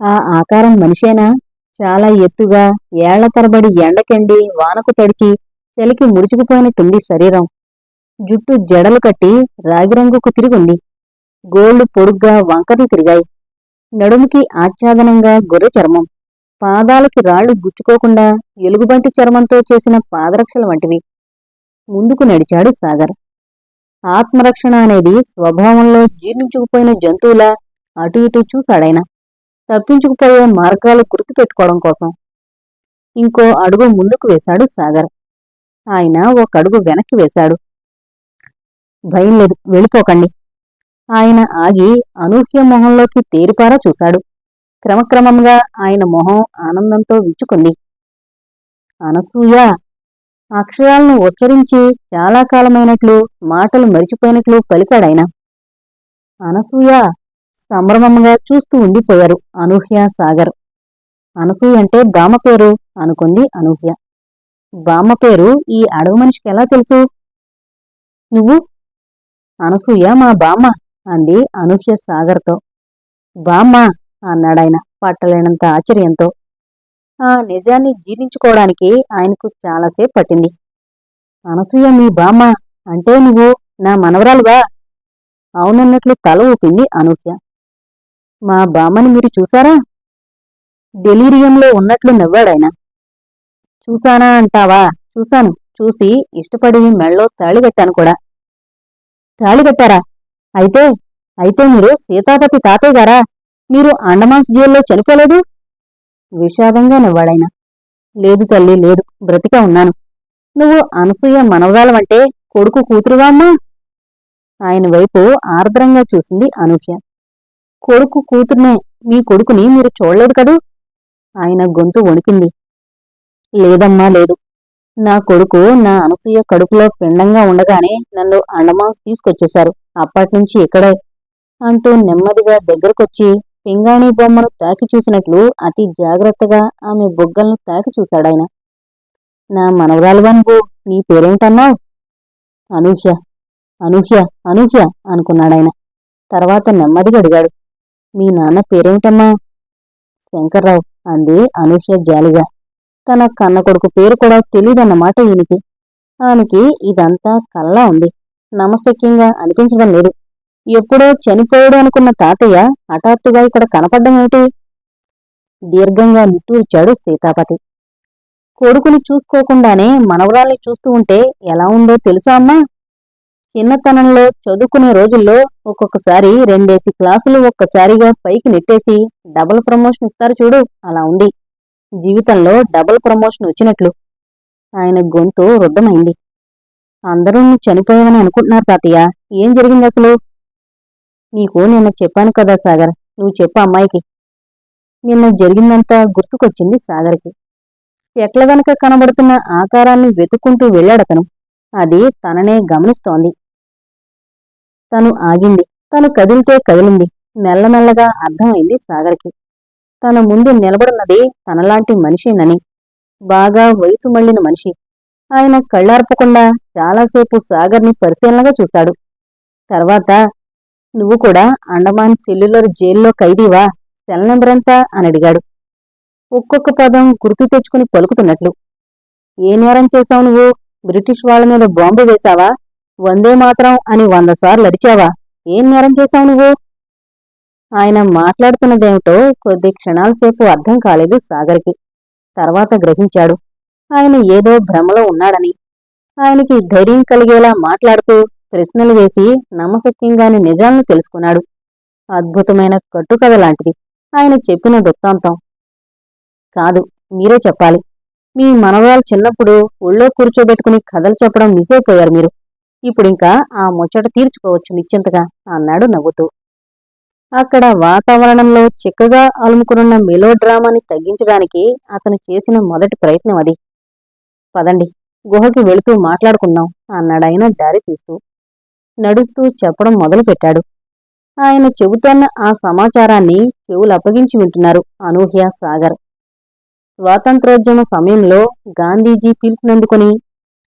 ఆ ఆకారం మనిషేనా? చాలా ఎత్తుగా ఏళ్ళ తరబడి ఎండకెండి వానకు తడిచి చలికి ముడుచుకుపోయినట్టుంది శరీరం. జుట్టు జడలు కట్టి రాగిరంగుకు తిరిగుంది. గోళ్ళు పొడుగ్గా వంకర్లు తిరిగాయి. నడుముకి ఆచ్ఛాదనంగా గొర్రె చర్మం. పాదాలకి రాళ్ళు గుచ్చుకోకుండా ఎలుగుబంటి చర్మంతో చేసిన పాదరక్షల వంటివి. ముందుకు నడిచాడు సాగర్. ఆత్మరక్షణ అనేది స్వభావంలో జీర్ణించుకుపోయిన జంతువులా అటు ఇటు చూశాడాయన. తప్పించుకుపోయే మార్గాలు గుర్తుపెట్టుకోవడం కోసం ఇంకో అడుగు ముందుకు వేశాడు సాగర్. ఆయన ఒక అడుగు వెనక్కి వేశాడు. భయం లేదు వెళ్ళిపోకండి. ఆయన ఆగి అనూహ్య మొహంలోకి తేరిపారా చూశాడు. క్రమక్రమంగా ఆయన మొహం ఆనందంతో విచ్చుకుంది. అనసూయ అక్షరాలను ఉచ్చరించి చాలా కాలమైనట్లు మాటలు మరిచిపోయినట్లు పలికాడాయన. అనసూయ సంభ్రమంగా చూస్తూ ఉండిపోయారు అనూహ్య సాగర్. అనసూయ అంటే బామ పేరు అనుకుంది అనూహ్య. బామ్మ పేరు ఈ అడవి మనిషికి ఎలా తెలుసు? నువ్వు? అనసూయ మా బామ్మ అంది అనూహ్య సాగర్తో. బామ్మ అన్నాడాయన పట్టలేనంత ఆశ్చర్యంతో. ఆ నిజాన్ని జీర్ణించుకోవడానికి ఆయనకు చాలాసేపు పట్టింది. అనసూయ మీ బామ్మ అంటే నువ్వు నా మనవరాలుగా? అవునన్నట్లు తల ఊపింది అనూహ్య. మా బామ్మని మీరు చూసారా? డెలీరియంలో ఉన్నట్లు నవ్వాడాయన. చూసానా అంటావా? చూశాను. చూసి ఇష్టపడి మెళ్ళో తాళి కట్టాను కూడా. తాళి కట్టారా? అయితే అయితే మీరు సీతాపతి తాతయ్య గారా? మీరు అండమాన్స్ జైల్లో చనిపోలేదు? విషాదంగా నవ్వాడాయన. లేదు తల్లి లేదు. బ్రతిక ఉన్నాను. నువ్వు అనసూయ మనవరాలవంటే కొడుకు కూతురువా అమ్మా? ఆయన వైపు ఆర్ద్రంగా చూసింది అనూహ్య. కొడుకు కూతుర్నే మీ కొడుకుని మీరు చూడలేదు కదూ? ఆయన గొంతు వణికింది. లేదమ్మా లేదు. నా కొడుకు నా అనసూయ కడుపులో పిండంగా ఉండగానే నన్ను అండమాన్స్ తీసుకొచ్చేశారు. అప్పటినుంచి ఇక్కడే. అంటూ నెమ్మదిగా దగ్గరకొచ్చి పింగాణి బొమ్మను తాకి చూసినట్లు అతి జాగ్రత్తగా ఆమె బుగ్గలను తాకి చూశాడాయన. నా మనవరాలుగా నువ్వు నీ పేరేమిటన్నావు? అనూహ్య అనూహ్య అనూహ్య అనుకున్నాడాయన. తర్వాత నెమ్మదిగా అడిగాడు. మీ నాన్న పేరేమిటమ్మా శంకర్రావు అంది అనూహ్య జాలిగా. తన కన్న కొడుకు పేరు కూడా తెలియదన్నమాట ఈయనకి. ఆమెకి ఇదంతా కల్లా ఉంది. నమశక్యంగా అనిపించడం లేదు. ఎప్పుడో చనిపోయాడు అనుకున్న తాతయ్య హఠాత్తుగా ఇక్కడ కనపడ్డం ఏమిటి? దీర్ఘంగా నిట్టూర్చాడు సీతాపతి. కొడుకుని చూసుకోకుండానే మనవరాల్ని చూస్తూ ఉంటే ఎలా ఉందో తెలుసా అమ్మా? చిన్నతనంలో చదువుకునే రోజుల్లో ఒక్కొక్కసారి రెండేసి క్లాసులు ఒక్కసారిగా పైకి నెట్టేసి డబుల్ ప్రమోషన్ ఇస్తారు చూడు అలా ఉంది జీవితంలో డబుల్ ప్రమోషన్ వచ్చినట్లు. ఆయన గొంతు రుద్దమైంది. అందరూ నువ్వు చనిపోయావని అనుకుంటున్నారు తాతయ్య. ఏం జరిగింది అసలు? నీకు నిన్న చెప్పాను కదా సాగర్ నువ్వు చెప్పు అమ్మాయికి. నిన్న జరిగిందంతా గుర్తుకొచ్చింది సాగర్కి. చెట్ల వెనక కనబడుతున్న ఆకారాన్ని వెతుక్కుంటూ వెళ్ళాడతను. అది తననే గమనిస్తోంది. తను ఆగింది. తను కదిలితే కదిలింది. మెల్లమెల్లగా అర్థమైంది సాగర్కి. తన ముందు నిలబడున్నది తనలాంటి మనిషేనని. బాగా వయసు మళ్ళిన మనిషి. ఆయన కళ్ళార్పకుండా చాలాసేపు సాగర్ని పరిశీలనగా చూశాడు. తర్వాత నువ్వు కూడా అండమాన్ సెల్యులర్ జైల్లో ఖైదీవా? సెల్ అని అడిగాడు. ఒక్కొక్క పదం గుర్తు తెచ్చుకుని పలుకుతున్నట్లు. ఏ నేరం చేశావు నువ్వు? బ్రిటిష్ వాళ్ళ మీద బాంబు వేశావా? వందే మాత్రం అని వంద సార్లు అరిచావా? ఏం నేరం చేశావు నువ్వు? ఆయన మాట్లాడుతున్నదేమిటో కొద్ది క్షణాల సేపు అర్థం కాలేదు సాగర్కి. తర్వాత గ్రహించాడు. ఆయన ఏదో భ్రమలో ఉన్నాడని. ఆయనకి ధైర్యం కలిగేలా మాట్లాడుతూ ప్రశ్నలు వేసి నమ్మశక్యంగాని నిజాలను తెలుసుకున్నాడు. అద్భుతమైన కట్టుకథ లాంటిది. ఆయన చెప్పిన వృత్తాంతం. కాదు మీరే చెప్పాలి. మీ మనవరాలు చిన్నప్పుడు ఒళ్ళో కూర్చోబెట్టుకుని కథలు చెప్పడం మిస్ అయిపోయారు మీరు. ఇప్పుడు ఇంకా ఆ ముచ్చట తీర్చుకోవచ్చు నిశ్చింతగా అన్నాడు నవ్వుతూ. అక్కడ వాతావరణంలో చిక్కగా అలుముకునున్న మెలో డ్రామాని తగ్గించడానికి అతను చేసిన మొదటి ప్రయత్నం అది. పదండి గుహకి వెళుతూ మాట్లాడుకుందాం అన్నాడాయన దారి తీస్తూ. నడుస్తూ చెప్పడం మొదలుపెట్టాడు. ఆయన చెబుతున్న ఆ సమాచారాన్ని చెవులు అప్పగించి వింటున్నారు అనూహ్య సాగర్. స్వాతంత్రోద్యమ సమయంలో గాంధీజీ పిలుపునందుకొని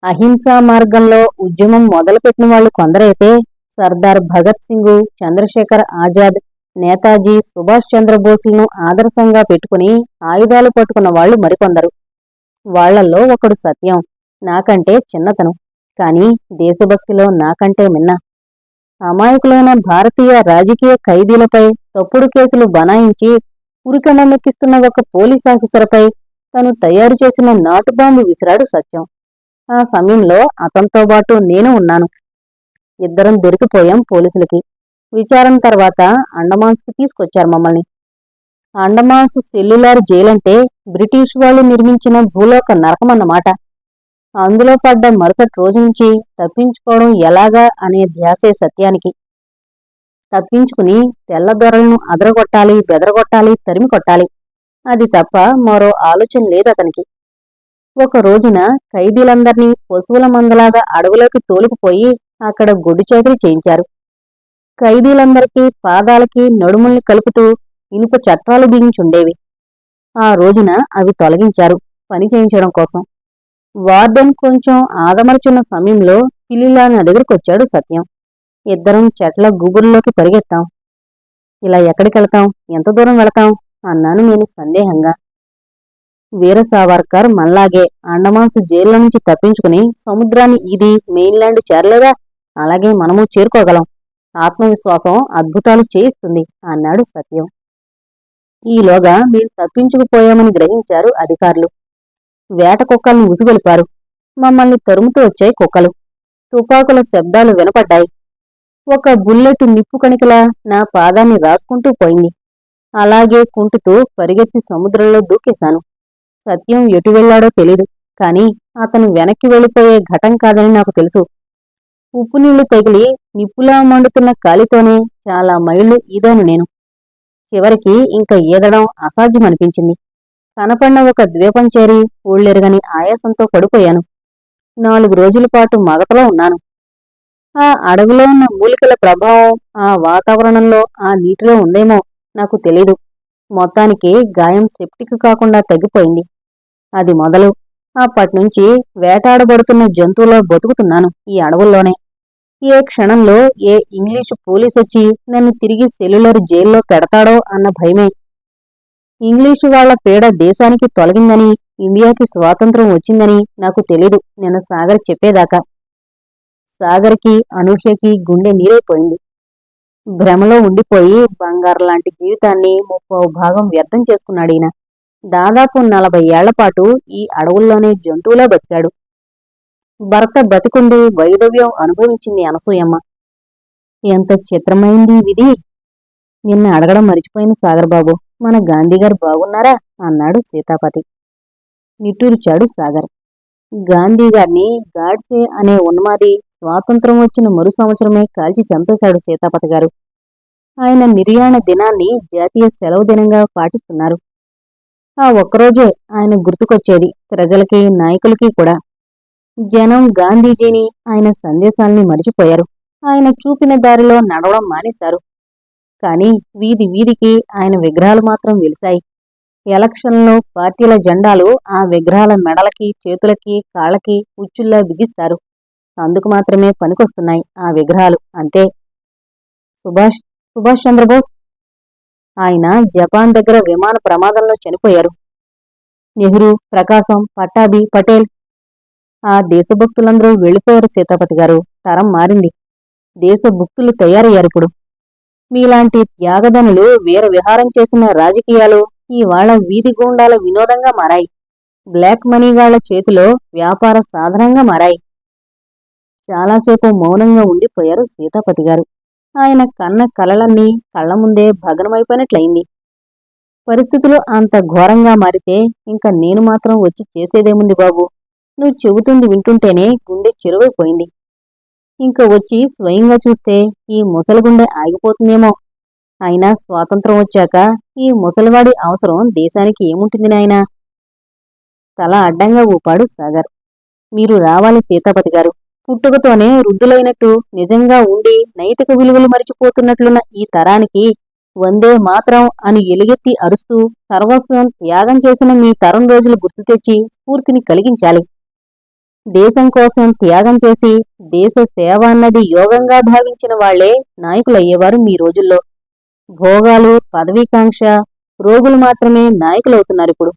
అహింసా మార్గంలో ఉద్యమం మొదలుపెట్టిన వాళ్ళు కొందరైతే సర్దార్ భగత్ సింగ్ చంద్రశేఖర్ ఆజాద్ నేతాజీ సుభాష్ చంద్రబోసులను ఆదర్శంగా పెట్టుకుని ఆయుధాలు పట్టుకున్న వాళ్ళు మరికొందరు. వాళ్ళల్లో ఒకడు సత్యం. నాకంటే చిన్నతను. కానీ దేశభక్తిలో నాకంటే మిన్న. అమాయకులైన భారతీయ రాజకీయ ఖైదీలపై తప్పుడు కేసులు బనాయించి ఉరికండమెక్కిస్తున్న ఒక పోలీస్ ఆఫీసర్పై తను తయారు చేసిన నాటు బాంబు విసిరాడు సత్యం. ఆ సమయంలో అతనితో పాటు నేను ఉన్నాను. ఇద్దరం దొరికిపోయాం పోలీసులకి. విచారణ తర్వాత అండమాన్స్కి తీసుకొచ్చారు మమ్మల్ని. అండమాన్స్ సెల్యులార్ జైలు అంటే బ్రిటిష్ వాళ్ళు నిర్మించిన భూలోక నరకం అన్నమాట. అందులో పడ్డ మరుసటి రోజు నుంచి తప్పించుకోవడం ఎలాగా అనే ధ్యాసే సత్యానికి. తప్పించుకుని తెల్లదొరలను అదరగొట్టాలి బెదరగొట్టాలి తరిమి కొట్టాలి అది తప్ప మరో ఆలోచన లేదు అతనికి. ఒక రోజున ఖైదీలందర్నీ పశువుల మందలాగా అడవులోకి తోలుకుపోయి అక్కడ గొడ్డు చేతులు చేయించారు. ఖైదీలందరికీ పాదాలకి నడుముల్ని కలుపుతూ ఇనుప చట్టాలు బిగించుండేవి. ఆ రోజున అవి తొలగించారు పని చేయించడం కోసం. వార్డెన్ కొంచెం ఆదమర్చున్న సమయంలో పిల్లిలా నా దగ్గరకొచ్చాడు సత్యం. ఇద్దరం చెట్ల గుబుర్లోకి పరిగెత్తాం. ఇలా ఎక్కడికెళ్తాం? ఎంత దూరం వెళతాం? అన్నాను నేను సందేహంగా. వీర సావర్కర్ మల్లాగే అండమాన్స్ జైల్లో నుంచి తప్పించుకుని సముద్రాన్ని ఇది మెయిన్లాండ్ చేరలేదా? అలాగే మనము చేరుకోగలం. ఆత్మవిశ్వాసం అద్భుతాలు చేయిస్తుంది అన్నాడు సత్యం. ఈలోగా మేము తప్పించుకుపోయామని గ్రహించారు అధికారులు. వేట కుక్కల్ని ఉసుగొలిపారు. మమ్మల్ని తరుముతూ వచ్చాయి కుక్కలు. తుపాకుల శబ్దాలు వినపడ్డాయి. ఒక బుల్లెట్ నిప్పు కణికలా నా పాదాన్ని రాసుకుంటూ పోయింది. అలాగే కుంటుతూ పరిగెత్తి సముద్రంలో దూకేశాను. సత్యం ఎటు వెళ్ళాడో తెలీదు కాని అతను వెనక్కి వెళ్ళిపోయే ఘటం కాదని నాకు తెలుసు. ఉప్పు నీళ్ళు తగిలి నిప్పులా మండుతున్న కాలితోనే చాలా మైళ్ళు ఈదాను నేను. చివరికి ఇంకా ఈదడం అసాధ్యమనిపించింది. కనపడిన ఒక ద్వీపం చేరి ఊళ్ళెరగని ఆయాసంతో పడిపోయాను నాలుగు రోజుల పాటు మగతలో ఉన్నాను. ఆ అడవిలో ఉన్న మూలికల ప్రభావం ఆ వాతావరణంలో ఆ నీటిలో ఉందేమో నాకు తెలీదు. మొత్తానికి గాయం సెప్టిక్ కాకుండా తగ్గిపోయింది. అది మొదలు. అప్పట్నుంచి వేటాడబడుతున్న జంతువులో బతుకుతున్నాను ఈ అడవుల్లోనే. ఏ క్షణంలో ఏ ఇంగ్లీషు పోలీసొచ్చి నన్ను తిరిగి సెల్యులర్ జైల్లో పెడతాడో అన్న భయమే. ఇంగ్లీషు వాళ్ళ పీడ దేశానికి తొలగిందని ఇండియాకి స్వాతంత్రం వచ్చిందని నాకు తెలీదు. నేను సాగర్ చెప్పేదాకా. సాగర్కి అనూహ్యకి గుండె నీరైపోయింది. భ్రమలో ఉండిపోయి బంగారు లాంటి జీవితాన్ని ముప్పో భాగం వ్యర్థం చేసుకున్నాడు ఈయన. దాదాపు నలభై ఏళ్ళపాటు ఈ అడవుల్లోనే జంతువులా బతికాడు. భర్త బతికుండి వైదవ్యం అనుభవించింది అనసూయమ్మ. ఎంత చిత్రమైంది విధి? నిన్న అడగడం మరిచిపోయిన సాగర్ బాబు మన గాంధీగారు బాగున్నారా? అన్నాడు సీతాపతి. నిట్టూర్చాడు సాగర్. గాంధీగారిని గాడ్సే అనే ఉన్మాది స్వాతంత్రం వచ్చిన మరు సంవత్సరమే కాల్చి చంపేశాడు సీతాపతి గారు. ఆయన నిర్యాణ దినాన్ని జాతీయ సెలవు దినంగా పాటిస్తున్నారు. ఆ ఒక్కరోజే ఆయన గుర్తుకొచ్చేది ప్రజలకి నాయకులకి కూడా. జనం గాంధీజీని ఆయన సందేశాల్ని మరిచిపోయారు. ఆయన చూపిన దారిలో నడవడం మానేశారు. కానీ వీధి వీధికి ఆయన విగ్రహాలు మాత్రం వెలిశాయి. ఎలక్షన్లో పార్టీల జెండాలు ఆ విగ్రహాల మెడలకి చేతులకి కాళ్ళకి ఉచ్చుల్లా బిగిస్తారు. అందుకు మాత్రమే పనికొస్తున్నాయి ఆ విగ్రహాలు అంతే. సుభాష్ సుభాష్ చంద్రబోస్ ఆయన జపాన్ దగ్గర విమాన ప్రమాదంలో చనిపోయారు. నెహ్రూ ప్రకాశం పట్టాభి పటేల్ ఆ దేశభక్తులందరూ వెళ్ళిపోయారు సీతాపతి గారు. తరం మారింది. దేశభక్తులు తయారయ్యారు ఇప్పుడు. మీలాంటి త్యాగదనులు వీర విహారం చేసిన రాజకీయాలు ఇవాళ వీధి గూండాల వినోదంగా మారాయి. బ్లాక్ మనీగాళ్ళ చేతిలో వ్యాపార సాధనంగా మారాయి. చాలాసేపు మౌనంగా ఉండిపోయారు సీతాపతి గారు. ఆయన కన్న కలలన్నీ కళ్ళ ముందే భగ్నమైపోయినట్లయింది. పరిస్థితులు అంత ఘోరంగా మారితే ఇంకా నేను మాత్రం వచ్చి చేసేదేముంది బాబు? నువ్వు చెబుతుంది వింటుంటేనే గుండె చెరువైపోయింది. ఇంకా వచ్చి స్వయంగా చూస్తే ఈ ముసలిగుండె ఆగిపోతుందేమో. అయినా స్వాతంత్రం వచ్చాక ఈ ముసలివాడి అవసరం దేశానికి ఏముంటుంది నాయనా? తల అడ్డంగా ఊపాడు సాగర్. మీరు రావాలి సీతాపతి గారు. పుట్టుకతోనే వృద్ధులైనట్టు నిజంగా ఉండి నైతిక విలువలు మరిచిపోతున్నట్లున్న ఈ తరానికి వందే మాత్రం అని ఎలుగెత్తి అరుస్తూ సర్వస్వం త్యాగం చేసిన మీ తరం రోజులు గుర్తు తెచ్చి స్ఫూర్తిని కలిగించాలి. దేశం కోసం త్యాగం చేసి దేశ సేవ అన్నది యోగంగా భావించిన వాళ్ళే నాయకులయ్యేవారు మీ రోజుల్లో. భోగాలు పదవీకాంక్ష రోగులు మాత్రమే నాయకులవుతున్నారు ఇప్పుడు.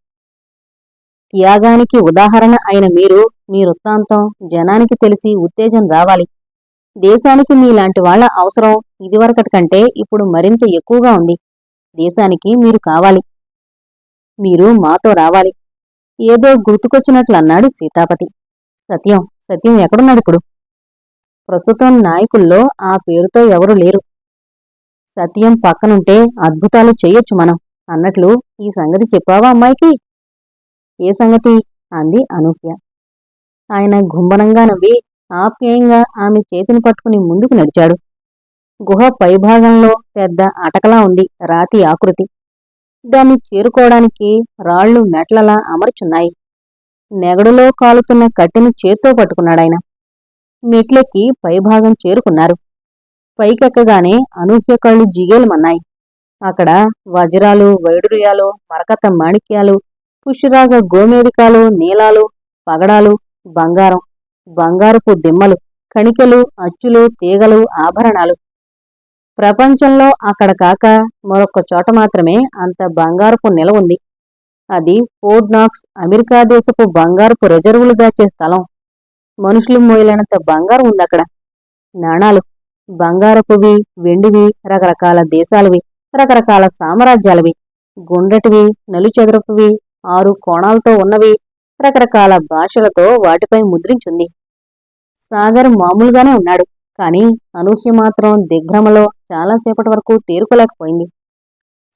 త్యాగానికి ఉదాహరణ అయిన మీరు మీ వృత్తాంతం జనానికి తెలిసి ఉత్తేజం రావాలి. దేశానికి మీలాంటి వాళ్ళ అవసరం ఇదివరకటి కంటే ఇప్పుడు మరింత ఎక్కువగా ఉంది. దేశానికి మీరు కావాలి. మీరు మాతో రావాలి. ఏదో గుర్తుకొచ్చినట్లు అన్నాడు సీతాపతి. సత్యం సత్యం ఎక్కడున్నాడు ఇప్పుడు? ప్రస్తుతం నాయకుల్లో ఆ పేరుతో ఎవరు లేరు. సత్యం పక్కనుంటే అద్భుతాలు చేయొచ్చు మనం అన్నట్లు ఈ సంగతి చెప్పావా అమ్మాయికి? ఏ సంగతి? అంది అనూహ్య. ఆయన గుంబనంగా నవ్వి ఆప్యాయంగా ఆమె చేతిని పట్టుకుని ముందుకు నడిచాడు. గుహ పైభాగంలో పెద్ద అటకలా ఉంది రాతి ఆకృతి. దాన్ని చేరుకోవడానికి రాళ్ళు మెట్లలా అమర్చున్నాయి. నెగడులో కాలుతున్న కట్టెను చేత్తో పట్టుకున్నాడాయన మెట్లెక్కి పైభాగం చేరుకున్నారు. పైకెక్కగానే అనూహ్య కళ్ళు జిగేలమన్నాయి అక్కడ వజ్రాలు వైడూర్యాలు మరకత మాణిక్యాలు పుష్యరాగ గోమేరికాలు నీలాలు పగడాలు బంగారం బంగారపు దిమ్మలు కణికలు అచ్చులు తీగలు ఆభరణాలు. ప్రపంచంలో అక్కడ కాక మరొక చోట మాత్రమే అంత బంగారపు నిల ఉంది. అది ఫోర్డ్ నాక్స్ అమెరికా దేశపు బంగారపు రిజర్వులు దాచే స్థలం. మనుషులు మోయలేనంత బంగారం ఉంది అక్కడ. నాణాలు బంగారపువి వెండివి రకరకాల దేశాలవి రకరకాల సామ్రాజ్యాలవి గుండ్రటివి నలుచెదరపువి ఆరు కోణాలతో ఉన్నవి రకరకాల భాషలతో వాటిపై ముద్రించుంది. సాగర్ మామూలుగానే ఉన్నాడు కానీ అనూహ్య మాత్రం దిగ్భ్రమలో చాలాసేపటి వరకు తేరుకోలేకపోయింది.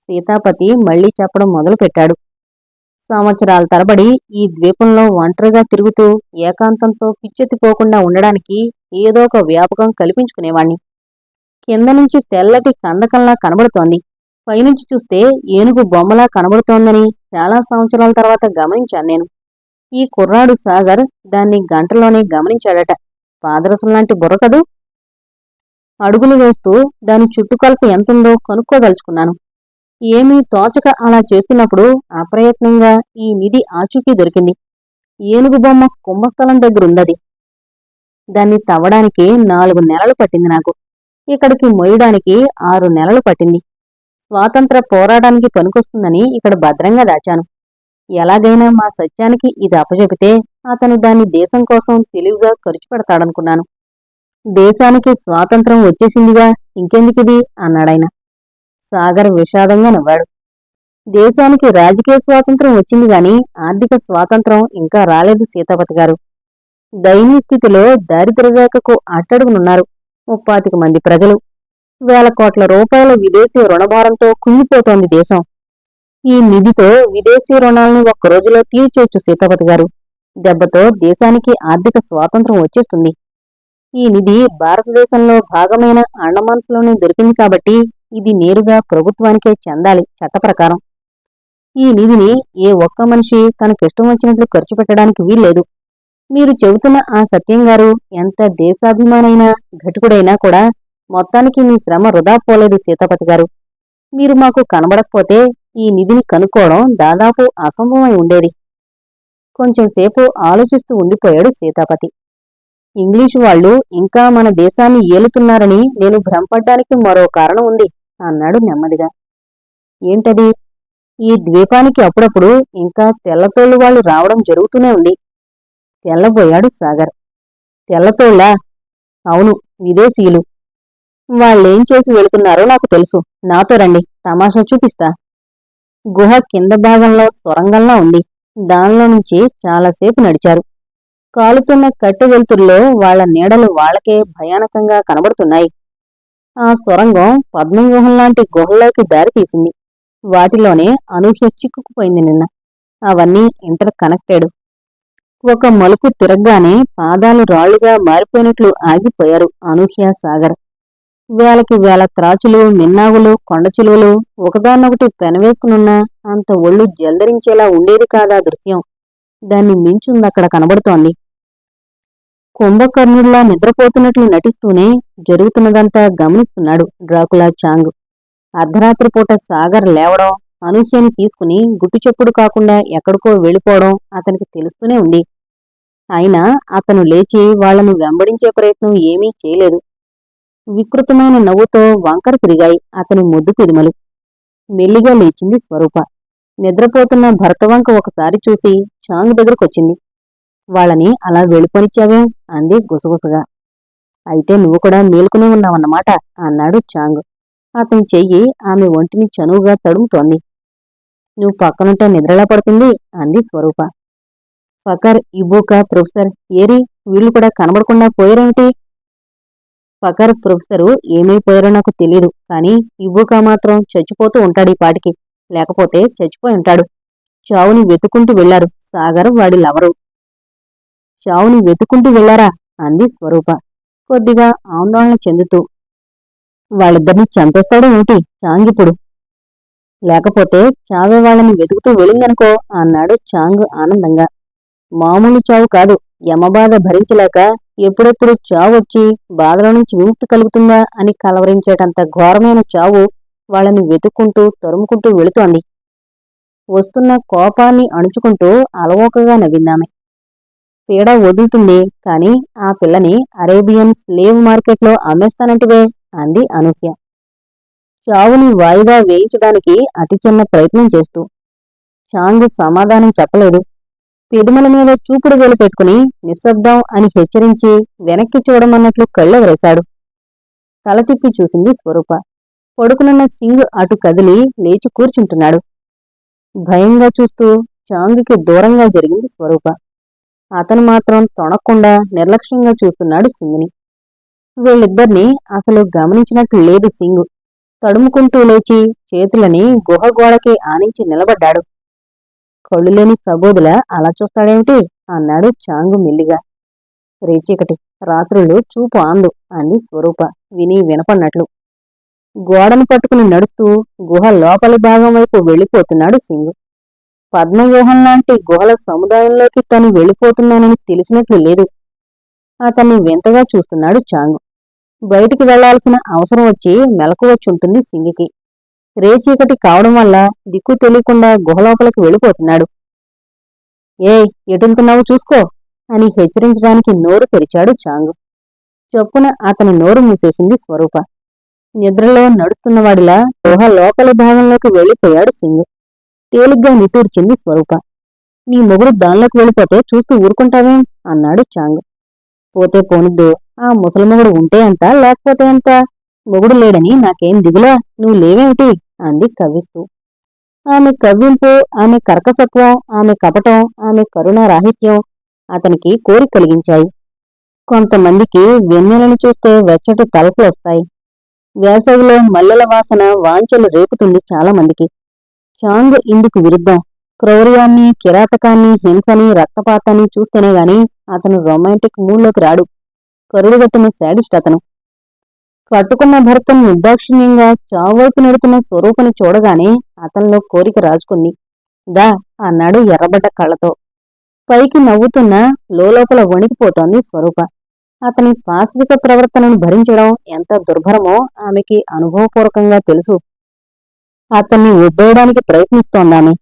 సీతాపతి మళ్ళీ చెప్పడం మొదలుపెట్టాడు. సంవత్సరాల తరబడి ఈ ద్వీపంలో ఒంటరిగా తిరుగుతూ ఏకాంతంతో పిచ్చెత్తిపోకుండా ఉండడానికి ఏదో ఒక వ్యాపకం కల్పించుకునేవాణ్ణి. కింద నుంచి తెల్లటి కందకంలా కనబడుతోంది. పైనుంచి చూస్తే ఏనుగు బొమ్మలా కనబడుతోందని చాలా సంవత్సరాల తర్వాత గమనించాను నేను. ఈ కుర్రాడు సాగర్ దాన్ని గంటలోనే గమనించాడట. పాదరసం లాంటి బుర్ర కదూ? అడుగులు వేస్తూ దాని చుట్టుకొలత ఎంతుందో కనుక్కోదలుచుకున్నాను. ఏమీ తోచక అలా చేస్తున్నప్పుడు అప్రయత్నంగా ఈ నిధి ఆచూకీ దొరికింది. ఏనుగు బొమ్మ కుంభస్థలం దగ్గరుందది. దాన్ని తవ్వడానికి నాలుగు నెలలు పట్టింది నాకు. ఇక్కడికి మొయ్యడానికి ఆరు నెలలు పట్టింది. స్వాతంత్ర పోరాటానికి పనికొస్తుందని ఇక్కడ భద్రంగా దాచాను. ఎలాగైనా మా సత్యానికి ఇది అప్పచెపితే అతను దాన్ని దేశం కోసం తెలివిగా ఖర్చు పెడతాడనుకున్నాను దేశానికి స్వాతంత్రం వచ్చేసిందిగా ఇంకెందుకిది అన్నాడాయన సాగర్ విషాదంగా నవ్వాడు. దేశానికి రాజకీయ స్వాతంత్రం వచ్చింది గాని ఆర్థిక స్వాతంత్రం ఇంకా రాలేదు సీతాపతి గారు. దయనీయ స్థితిలో దారిద్ర్యరేఖకు అట్టడుగునున్నారు ముప్పాతిక మంది ప్రజలు. వేల కోట్ల రూపాయల విదేశీ రుణభారంతో కుంగిపోతోంది దేశం. ఈ నిధితో విదేశీ రుణాలను ఒక్క రోజులో తీర్చేయచ్చు సీతాపతి గారు. దెబ్బతో దేశానికి ఆర్థిక స్వాతంత్రం వచ్చేస్తుంది. ఈ నిధి భారతదేశంలో భాగమైన అండమాన్స్లోనే దొరికింది కాబట్టి ఇది నేరుగా ప్రభుత్వానికే చెందాలి చట్ట ప్రకారం. ఈ నిధిని ఏ ఒక్క మనిషి తనకిష్టం వచ్చినట్లు ఖర్చు పెట్టడానికి వీల్లేదు. మీరు చెబుతున్న ఆ సత్యం గారు ఎంత దేశాభిమానైనా ఘటుకుడైనా కూడా మొత్తానికి మీ శ్రమ వృధా పోలేదు సీతాపతి గారు. మీరు మాకు కనబడకపోతే ఈ నిధిని కనుక్కోవడం దాదాపు అసంభవమై ఉండేది. కొంచెంసేపు ఆలోచిస్తూ ఉండిపోయాడు సీతాపతి. ఇంగ్లీషు వాళ్ళు ఇంకా మన దేశాన్ని ఏలుతున్నారని నేను భ్రమపడ్డానికి మరో కారణం ఉంది అన్నాడు నెమ్మదిగా. ఏంటది? ఈ ద్వీపానికి అప్పుడప్పుడు ఇంకా తెల్లతోళ్ళు వాళ్ళు రావడం జరుగుతూనే ఉంది. తెల్లబోయాడు సాగర్. తెల్లతోళ్ళా? అవును విదేశీయులు. వాళ్ళేం చేసి వెళుతున్నారో నాకు తెలుసు. నాతో రండి తమాషా చూపిస్తా. గుహ కింద భాగంలో సొరంగంలా ఉంది. దానిలో నుంచి చాలాసేపు నడిచారు. కాలుతున్న కట్టె వెలుతురులో వాళ్ళ నీడలు వాళ్ళకే భయానకంగా కనబడుతున్నాయి. ఆ సొరంగం పద్మవ్యూహం లాంటి గుహల్లోకి దారి తీసింది. వాటిలోనే అనూహ్య చిక్కుకుపోయింది నిన్న. అవన్నీ ఇంటర్ కనెక్టెడ్. ఒక మలుపు తిరగగానే పాదాలు రాళ్ళుగా మారిపోయినట్లు ఆగిపోయారు అనూహ్య సాగర్. వేలకి వేల త్రాచులు మిన్నాగులు కొండచిలువలు ఒకదాన్నొకటి పెనవేసుకునున్నా అంత ఒళ్ళు జల్దరించేలా ఉండేది కాదా దృశ్యం? దాన్ని మించుందక్కడ కనబడుతోంది. కుంభకర్ణుడిలా నిద్రపోతున్నట్లు నటిస్తూనే జరుగుతున్నదంతా గమనిస్తున్నాడు డ్రాకులా చాంగ్. అర్ధరాత్రి పూట సాగర్ లేవడం అనూహ్యని తీసుకుని గుట్టుచెప్పుడు కాకుండా ఎక్కడికో వెళ్ళిపోవడం అతనికి తెలుస్తూనే ఉంది. అయినా అతను లేచి వాళ్ళను వెంబడించే ప్రయత్నం ఏమీ చేయలేదు. వికృతమైన నవ్వుతో వంకర తిరిగాయి అతని ముద్దు తిరుమలు. మెల్లిగా లేచింది స్వరూప. నిద్రపోతున్న భర్తవంక ఒకసారి చూసి చాంగ్ దగ్గరకొచ్చింది. వాళ్ళని అలా వెళ్ళిపోనిచ్చావేం? అంది గుసగుసగా. అయితే నువ్వు కూడా మేలుకునే ఉన్నావన్నమాట అన్నాడు చాంగ్. అతని చెయ్యి ఆమె ఒంటిని చనువుగా తడుముతోంది. నువ్వు పక్కనుంటే నిద్రలా పడుతుంది? అంది స్వరూప. ఫకర్ ఇబూకా ప్రొఫెసర్ ఏరి వీళ్ళు కూడా కనబడకుండా పోయారేమిటి? ఫకర్ ప్రొఫెసరు ఏమైపోయారో నాకు తెలియదు కానీ ఇబూక మాత్రం చచ్చిపోతూ ఉంటాడు ఈ పాటికి. లేకపోతే చచ్చిపోయి ఉంటాడు. చావుని వెతుకుంటూ వెళ్ళారు సాగర్ వాడి లవరు. చావుని వెతుకుంటూ వెళ్ళారా అంది స్వరూప. కొద్దిగా ఆందోళన చెందుతూ. వాళ్ళిద్దరిని చంపేస్తాడో ఏమిటి? చాంగిప్పుడు లేకపోతే చావే వాళ్ళని వెతుకుతూ వెళ్ళిందనుకో అన్నాడు చాంగ్ ఆనందంగా. మామూలు చావు కాదు. యమబాధ భరించలేక ఎప్పుడెప్పుడు చావు వచ్చి బాధల నుంచి విముక్తి కలుగుతుందా అని కలవరించేటంత ఘోరమైన చావు వాళ్ళని వెతుక్కుంటూ తరుముకుంటూ వెళుతోంది. వస్తున్న కోపాన్ని అణుచుకుంటూ అలవోకగా నవ్విందామె పీడ వదులుతుంది కాని ఆ పిల్లని అరేబియన్ స్లేవ్ మార్కెట్లో అమ్మేస్తానంటివే అంది అనూహ్య. చావుని వాయిదా వేయించడానికి అతి చిన్న ప్రయత్నం చేస్తూ. చాంగ్ సమాధానం చెప్పలేదు. పెదుమల మీద చూపుడు వేలు పెట్టుకుని నిశ్శబ్దం అని హెచ్చరించి వెనక్కి చూడమన్నట్లు కళ్ళెవరేశాడు తల తిప్పి చూసింది స్వరూప. పడుకునున్న సింగ్ అటు కదిలి లేచి కూర్చుంటున్నాడు. భయంగా చూస్తూ చాంగుకి దూరంగా జరిగింది స్వరూప. అతను మాత్రం తొణకుండా నిర్లక్ష్యంగా చూస్తున్నాడు సింగ్ని. వీళ్ళిద్దరినీ అసలు గమనించినట్లు లేదు సింగు. తడుముకుంటూ లేచి చేతులని గుహ గోడకి ఆనించి నిలబడ్డాడు. కళ్ళు లేని సగోదుల అలా చూస్తాడేమిటి? అన్నాడు చాంగు మెల్లిగా. రేచికటి రాత్రులు చూపు ఆందు అంది స్వరూప. విని వినపడినట్లు. గోడను పట్టుకుని నడుస్తూ గుహ లోపలి భాగం వైపు వెళ్ళిపోతున్నాడు సింగు. పద్మవ్యూహం లాంటి గుహల సముదాయంలోకి తను వెళ్ళిపోతున్నానని తెలిసినట్లు లేదు. అతన్ని వింతగా చూస్తున్నాడు చాంగు. బయటికి వెళ్ళాల్సిన అవసరం వచ్చి మెలకువచ్చుంటుంది సింగికి. రేచీకటి కావడం వల్ల దిక్కు తెలియకుండా గుహలోపలికి వెళ్ళిపోతున్నాడు. ఏ ఎటులుతున్నావు చూసుకో అని హెచ్చరించడానికి నోరు తెరిచాడు చాంగ్. చొప్పున అతని నోరు మూసేసింది స్వరూప. నిద్రలో నడుస్తున్నవాడిలా గుహ లోపలి భాగంలోకి వెళ్ళిపోయాడు సింగ్. తేలిగ్గా నిట్టూర్చింది స్వరూప. నీ మొగుడు దానిలోకి వెళ్ళిపోతే చూస్తూ ఊరుకుంటావేం? అన్నాడు చాంగ్. పోతే పోనిద్దు. ఆ ముసలిమొగుడు ఉంటే ఎంత లేకపోతే ఎంత? మొగుడు లేడని నాకేం దిగులా? నువ్వు లేవేమిటి? అంది కవ్విస్తూ. ఆమె కవ్వింపు ఆమె కర్కసత్వం ఆమె కపటం ఆమె కరుణారాహిత్యం అతనికి కోరిక కలిగించాయి. కొంతమందికి వెన్నెలను చూస్తే వెచ్చటి తలపులు వస్తాయి. వేసవిలో మల్లెల వాసన వాంచలు రేపుతుంది చాలామందికి. చాంగ్ ఇందుకు విరుద్ధం. క్రౌర్యాన్ని కిరాతకాన్ని హింసని రక్తపాతాన్ని చూస్తేనే గాని అతను రొమాంటిక్ మూడ్లోకి రాడు. కరుడుగట్టిన శాడిస్ట్ అతను. కట్టుకున్న భర్తను నిర్దాక్షిణ్యంగా చావువైపు నెడుతున్న స్వరూపుని చూడగానే అతనిలో కోరిక రాజుకుంది. దా అన్నాడు ఎర్రబడ్డ కళ్ళతో. పైకి నవ్వుతున్న లోపల వణికిపోతోంది స్వరూప. అతని పాశ్విక ప్రవర్తనను భరించడం ఎంత దుర్భరమో ఆమెకి అనుభవపూర్వకంగా తెలుసు. అతన్ని ఉబ్బేయడానికి ప్రయత్నిస్తోందామె.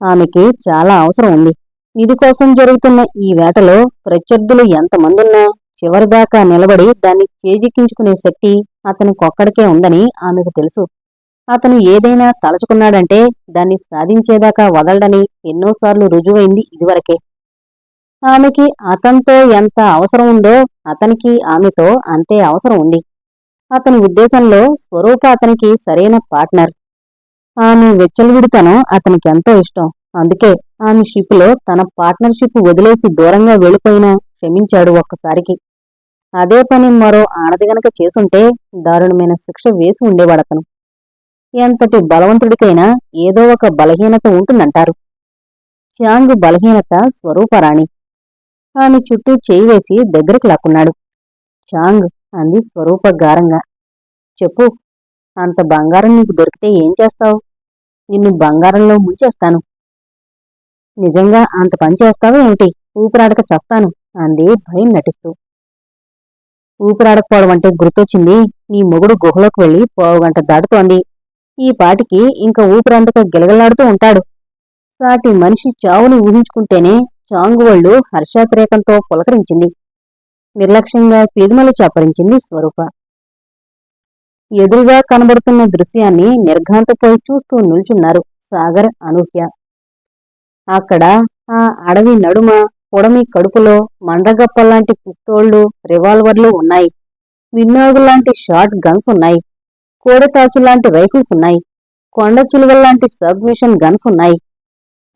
ఆమెకి చాలా అవసరం ఉంది. ఇది కోసం జరుగుతున్న ఈ వేటలో ప్రత్యర్థులు ఎంతమందున్నా చివరిదాకా నిలబడి దాన్ని చేజిక్కించుకునే శక్తి అతనికొక్కడికే ఉందని ఆమెకు తెలుసు. అతను ఏదైనా తలచుకున్నాడంటే దాన్ని సాధించేదాకా వదలడని ఎన్నోసార్లు రుజువైంది ఇదివరకే. ఆమెకి అతనితో ఎంత అవసరం ఉందో అతనికి ఆమెతో అంతే అవసరం ఉంది. అతని ఉద్దేశంలో స్వరూప అతనికి సరైన పార్ట్నర్. ఆమె వెచ్చలవిడితనం అతనికి ఎంతో ఇష్టం. అందుకే ఆమె షిప్లో తన పార్ట్నర్షిప్ వదిలేసి దూరంగా వెళ్ళిపోయినా క్షమించాడు ఒక్కసారికి. అదే పని మరో ఆడది గనక చేసుంటే దారుణమైన శిక్ష వేసి ఉండేవాడతను. ఎంతటి బలవంతుడికైనా ఏదో ఒక బలహీనత ఉంటుందంటారు. చాంగ్ బలహీనత స్వరూపరాణి. ఆమె చుట్టూ చేయి వేసి దగ్గరికి లాక్కున్నాడు. చాంగ్ అంది స్వరూప గారంగా చెప్పు అంత బంగారం నీకు దొరికితే ఏం చేస్తావు? నిన్ను బంగారంలో ముంచేస్తాను. నిజంగా అంత పని చేస్తావా ఏమిటి ఊపిరాడక చస్తాను అంది భయం నటిస్తూ. ఊపిరాడకపోవడం అంటే గుర్తొచ్చింది. నీ మొగుడు గుహలోకి వెళ్ళి పావుగంట దాటుతోంది. ఈ పాటికి ఇంకా ఊపిరంతక గిలగలాడుతూ ఉంటాడు. సాటి మనిషి చావుని ఊహించుకుంటేనే చాంగువళ్ళు హర్షాతిరేకంతో పులకరించింది. నిర్లక్ష్యంగా పీదుమలు చాపరించింది స్వరూప. ఎదురుగా కనబడుతున్న దృశ్యాన్ని నిర్ఘాంతపోయి చూస్తూ నిల్చున్నారు సాగర్ అనూహ్య. అక్కడ ఆ అడవి నడుమ పొడమి కడుపులో మండగప్పలాంటి పిస్తోళ్ళు రివాల్వర్లు ఉన్నాయి. లాంటి షార్ట్ గన్స్ ఉన్నాయి. కోడెతాచు లాంటి రైఫిల్స్ ఉన్నాయి. కొండ చిలువల్లాంటి సబ్మిషన్ గన్స్ ఉన్నాయి.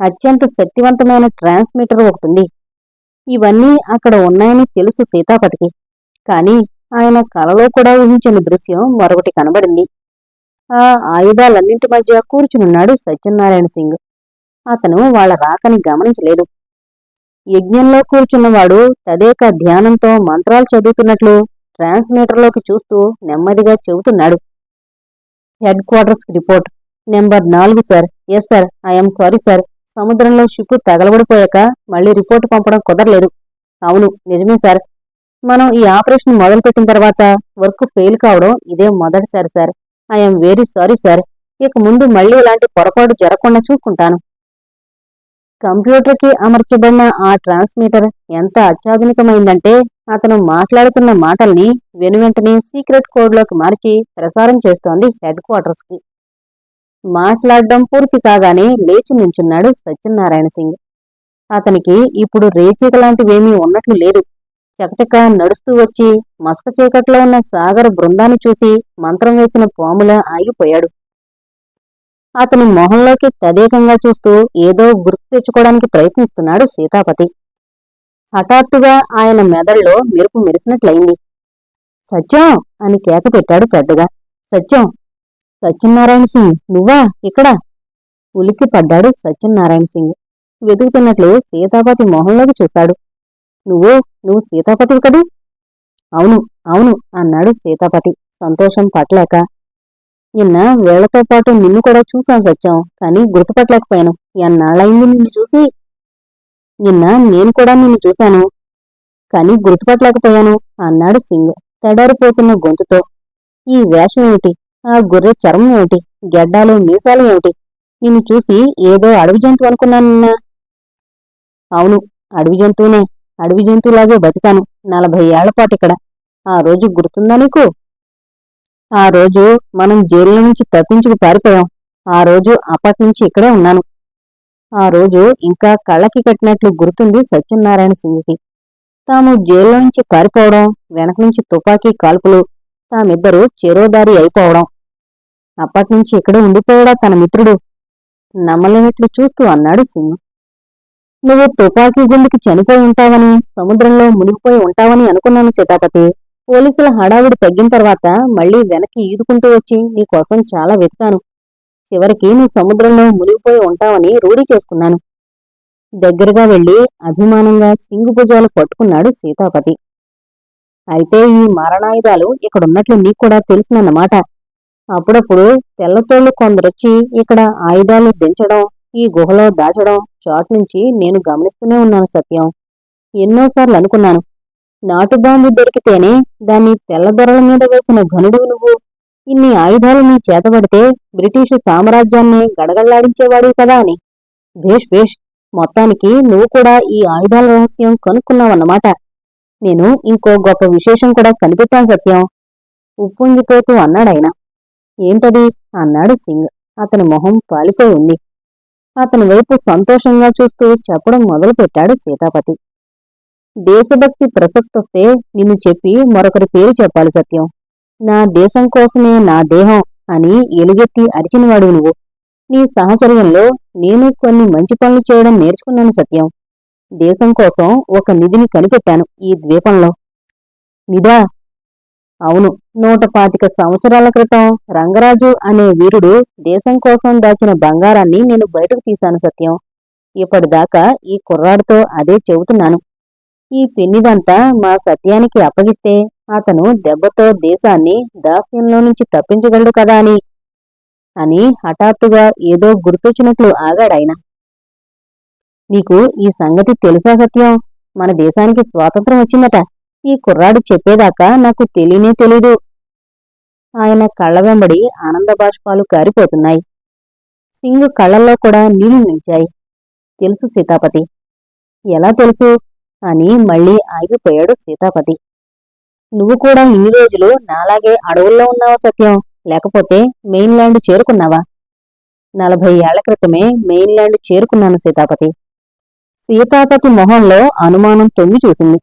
అత్యంత శక్తివంతమైన ట్రాన్స్మిటర్ ఉంది ఇవన్నీ అక్కడ ఉన్నాయని తెలుసు సీతాపతికి. కానీ ఆయన కలలో కూడా ఊహించని దృశ్యం మరొకటి కనబడింది. ఆ ఆయుధాలన్నింటి మధ్య కూర్చునున్నాడు సత్యనారాయణ సింగ్. అతను వాళ్ళ రాకని గమనించలేదు. యజ్ఞంలో కూర్చున్నవాడు తదేక ధ్యానంతో మంత్రాలు చదువుతున్నట్లు ట్రాన్స్మీటర్లోకి చూస్తూ నెమ్మదిగా చెబుతున్నాడు. Headquarters report. నెంబర్ నాలుగు sir. Yes sir I'm sorry sir సముద్రంలో షిప్ తగలబడిపోయాక మళ్ళీ రిపోర్ట్ పంపడం కుదరలేదు. అవును నిజమే సార్. మనం ఈ ఆపరేషన్ మొదలుపెట్టిన తర్వాత వర్క్ ఫెయిల్ కావడం ఇదే మొదటిసారి sir. I'm very sorry sir ఇక ముందు మళ్ళీ ఇలాంటి పొరపాటు జరగకుండా చూసుకుంటాను. కంప్యూటర్కి అమర్చబడిన ఆ ట్రాన్స్మీటర్ ఎంత అత్యాధునికమైందంటే అతను మాట్లాడుతున్న మాటల్ని వెనువెంటనే సీక్రెట్ కోడ్లోకి మార్చి ప్రసారం చేస్తోంది హెడ్ క్వార్టర్స్కి. మాట్లాడడం పూర్తి కాగానే లేచి నించున్నాడు సత్యనారాయణ సింగ్. అతనికి ఇప్పుడు రేచిక లాంటివేమీ ఉన్నట్లు లేదు. చకచక నడుస్తూ వచ్చి మసక చీకట్లో ఉన్న సాగర బృందాన్ని చూసి మంత్రం వేసిన పాములా ఆగిపోయాడు. అతని మొహంలోకి తదేకంగా చూస్తూ ఏదో గుర్తు తెచ్చుకోవడానికి ప్రయత్నిస్తున్నాడు సీతాపతి. హఠాత్తుగా ఆయన మెదడులో మెరుపు మెరిసినట్లయింది. సత్యం! అని కేక పెట్టాడు పెద్దగా. సత్యం! సత్యనారాయణ సింగ్ నువ్వా ఇక్కడ? ఉలిక్కి పడ్డాడు సత్యనారాయణ సింగ్. వెతుకుతున్నట్లు సీతాపతి మొహంలోకి చూశాడు. నువ్వు నువ్వు సీతాపతివి కదూ? అవును అవును అన్నాడు సీతాపతి. సంతోషం పట్టలేక. నిన్న వేళ్ళతో పాటు నిన్ను కూడా చూశాను సత్యం కానీ గుర్తుపట్టలేకపోయాను. ఎన్నాళ్ళైంది నిన్ను చూసి? నిన్న నేను కూడా నిన్ను చూశాను కానీ గుర్తుపట్టలేకపోయాను అన్నాడు సింగ్ తడారిపోతున్న గొంతుతో. ఈ వేషం ఏమిటి? ఆ గొర్రె చర్మం ఏమిటి? గెడ్డాలు మీసాలు ఏమిటి? నిన్ను చూసి ఏదో అడవి జంతువు అనుకున్నాను నిన్న. అవును అడవి జంతువునే. అడవి జంతువులాగే బతికాను. నలభై ఏళ్ళ పాటు ఇక్కడ. ఆ రోజు గుర్తుందా నీకు? ఆ రోజు మనం జైలు నుంచి తప్పించుకు పారిపోయాం. ఆ రోజు అప్పటి నుంచి ఇక్కడే ఉన్నాను. ఆ రోజు ఇంకా కళ్ళకి కట్టినట్లు గుర్తుంది సత్యనారాయణ సింగ్కి. తాము జైల్లో నుంచి పారిపోవడం వెనక నుంచి తుపాకీ కాల్పులు తామిద్దరూ చెరోదారి అయిపోవడం. అప్పట్నుంచి ఇక్కడే ఉండిపోయాడా తన మిత్రుడు? నమ్మలేనట్లు చూస్తూ అన్నాడు సింగ్. నువ్వు తుపాకీ గుండుకి చనిపోయి ఉంటావని సముద్రంలో మునిగిపోయి ఉంటావని అనుకున్నాను సీతాపతి. పోలీసుల హడావుడి తగ్గిన తర్వాత మళ్ళీ వెనక్కి ఈదుకుంటూ వచ్చి నీకోసం చాలా వెతికాను. చివరికి నువ్వు సముద్రంలో మునిగిపోయి ఉంటావని రూఢీ చేసుకున్నాను. దగ్గరగా వెళ్ళి అభిమానంగా సింగు భుజాలు పట్టుకున్నాడు సీతాపతి. అయితే ఈ మరణాయుధాలు ఇక్కడున్నట్లు నీకు కూడా తెలిసినన్నమాట అప్పుడప్పుడు తెల్లతోళ్ళు కొందరొచ్చి ఇక్కడ ఆయుధాలు దించడం ఈ గుహలో దాచడం చాట్ నుంచి నేను గమనిస్తూనే ఉన్నాను సత్యం. ఎన్నోసార్లు అనుకున్నాను నాటు బాంబు దొరికితేనే దాన్ని తెల్లదొరల మీద వేసిన ఘనుడు నువ్వు. ఇన్ని ఆయుధాలు నీ చేతబడితే బ్రిటిషు సామ్రాజ్యాన్ని గడగళ్ళాడించేవాడు కదా అని. భేష్ భేష్ మొత్తానికి నువ్వు కూడా ఈ ఆయుధాల రహస్యం కనుక్కున్నావన్నమాట. నేను ఇంకో గొప్ప విశేషం కూడా కనిపెట్టాను సత్యం. ఉప్పొంగిపోతూ అన్నాడాయన ఏంటది? అన్నాడు సింగ్. అతని మొహం పాలిపోయి ఉంది. అతని వైపు సంతోషంగా చూస్తూ చెప్పడం మొదలుపెట్టాడు సీతాపతి. దేశభక్తి ప్రసక్తొస్తే నిన్ను చెప్పి మరొకరి పేరు చెప్పాలి సత్యం. నా దేశం కోసమే నా దేహం అని ఎలుగెత్తి అరిచినవాడు నువ్వు. నీ సహచర్యంలో నేను కొన్ని మంచి పనులు చేయడం నేర్చుకున్నాను సత్యం. దేశం కోసం ఒక నిధిని కనిపెట్టాను ఈ ద్వీపంలో. నిదా అవును. నూట పాతిక సంవత్సరాల క్రితం రంగరాజు అనే వీరుడు దేశం కోసం దాచిన బంగారాన్ని నేను బయటకు తీశాను సత్యం. ఇప్పటిదాకా ఈ కుర్రాడితో అదే చెబుతున్నాను. ఈ పిన్నిదంతా మా సత్యానికి అప్పగిస్తే అతను దెబ్బతో దేశాన్ని దాస్యంలో నుంచి తప్పించగలడు కదా అని. అని హఠాత్తుగా ఏదో గుర్తొచ్చినట్లు ఆగాడాయన నీకు ఈ సంగతి తెలుసా సత్యం? మన దేశానికి స్వాతంత్రం వచ్చిందట. ఈ కుర్రాడు చెప్పేదాకా నాకు తెలియనే తెలీదు. ఆయన కళ్ళ వెంబడి ఆనంద బాష్పాలు కారిపోతున్నాయి. సింగ్ కళ్ళల్లో కూడా నీళ్ళు నిలిచాయి తెలుసు సీతాపతి. ఎలా తెలుసు? అని మళ్ళీ ఆగిపోయాడు సీతాపతి. నువ్వు కూడా ఈ రోజులు నాలాగే అడవుల్లో ఉన్నావా సత్యం? లేకపోతే మెయిన్లాండ్ చేరుకున్నావా? నలభై ఏళ్ళ క్రితమే మెయిన్లాండ్ చేరుకున్నాను సీతాపతి. సీతాపతి మొహంలో అనుమానం తొంగి చూసింది.